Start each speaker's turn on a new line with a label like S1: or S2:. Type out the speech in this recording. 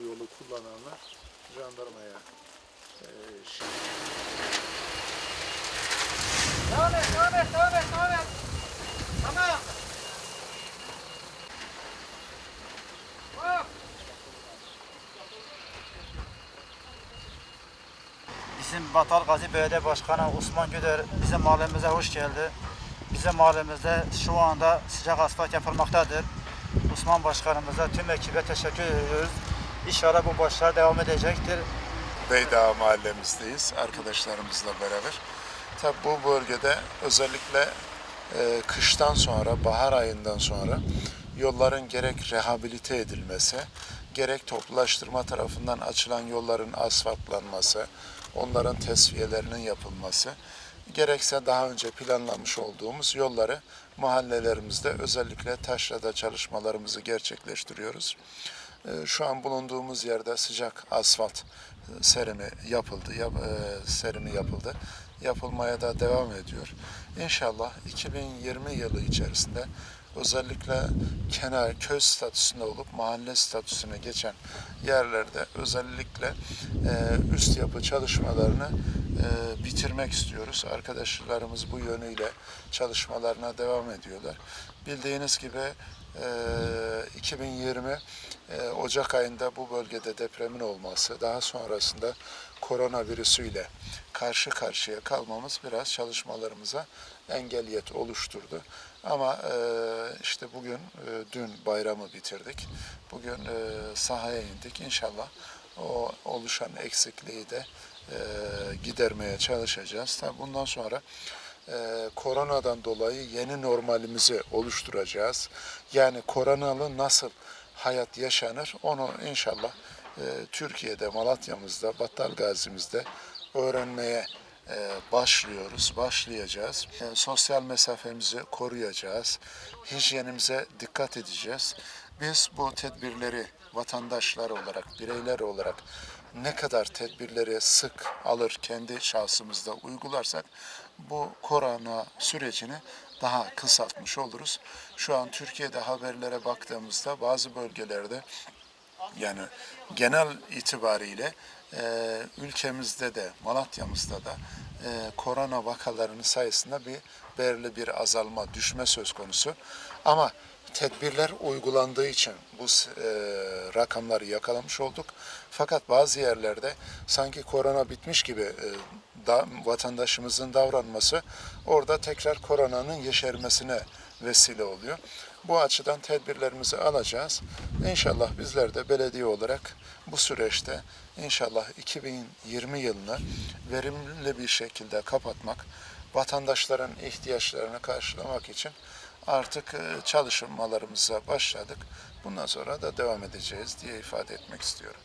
S1: yolu kullananlar jandarmaya e, şi-
S2: Devam et, devam et, devam et, devam et. Tamam. Hop.
S3: Bizim Batal Gazi Belediye Başkanı Osman Güder bizim mahallemize hoş geldi. Bizim mahallemizde şu anda sıcak asfalt yapılmaktadır. Osman Başkanımıza tüm ekibe teşekkür ediyoruz. İnşallah bu başlar devam edecektir.
S1: Beydağ mahallemizdeyiz arkadaşlarımızla beraber. Tabi bu bölgede özellikle e, kıştan sonra, bahar ayından sonra yolların gerek rehabilite edilmesi, gerek toplulaştırma tarafından açılan yolların asfaltlanması, onların tesviyelerinin yapılması, gerekse daha önce planlamış olduğumuz yolları mahallelerimizde özellikle taşrada çalışmalarımızı gerçekleştiriyoruz. Ee, Şu an bulunduğumuz yerde sıcak asfalt e, serimi yapıldı, yap- e, serimi yapıldı. Yapılmaya da devam ediyor. İnşallah 2020 yılı içerisinde özellikle kenar köy statüsünde olup mahalle statüsüne geçen yerlerde özellikle e, üst yapı çalışmalarını e, bitirmek istiyoruz. Arkadaşlarımız bu yönüyle çalışmalarına devam ediyorlar. Bildiğiniz gibi e, 2020 e, Ocak ayında bu bölgede depremin olması, daha sonrasında koronavirüsüyle karşı karşıya kalmamız biraz çalışmalarımıza engeliyet oluşturdu. Ama e, işte bugün, e, dün bayramı bitirdik. Bugün e, sahaya indik. İnşallah o oluşan eksikliği de e, gidermeye çalışacağız. Tabii bundan sonra e, koronadan dolayı yeni normalimizi oluşturacağız. Yani koronalı nasıl hayat yaşanır onu inşallah e, Türkiye'de, Malatya'mızda, Battal Gazi'mizde öğrenmeye e, başlıyoruz, başlayacağız. E, sosyal mesafemizi koruyacağız, hijyenimize dikkat edeceğiz. Biz bu tedbirleri vatandaşlar olarak, bireyler olarak ne kadar tedbirleri sık alır kendi şahsımızda uygularsak bu korona sürecini daha kısaltmış oluruz. Şu an Türkiye'de haberlere baktığımızda bazı bölgelerde yani genel itibariyle e, ülkemizde de Malatya'mızda da e, korona vakalarının sayısında bir belirli bir azalma, düşme söz konusu. Ama tedbirler uygulandığı için bu e, rakamları yakalamış olduk. Fakat bazı yerlerde sanki korona bitmiş gibi e, da, vatandaşımızın davranması orada tekrar koronanın yeşermesine vesile oluyor. Bu açıdan tedbirlerimizi alacağız. İnşallah bizler de belediye olarak bu süreçte inşallah 2020 yılını verimli bir şekilde kapatmak, vatandaşların ihtiyaçlarını karşılamak için artık e, çalışmalarımıza başladık. Bundan sonra da devam edeceğiz diye ifade etmek istiyorum.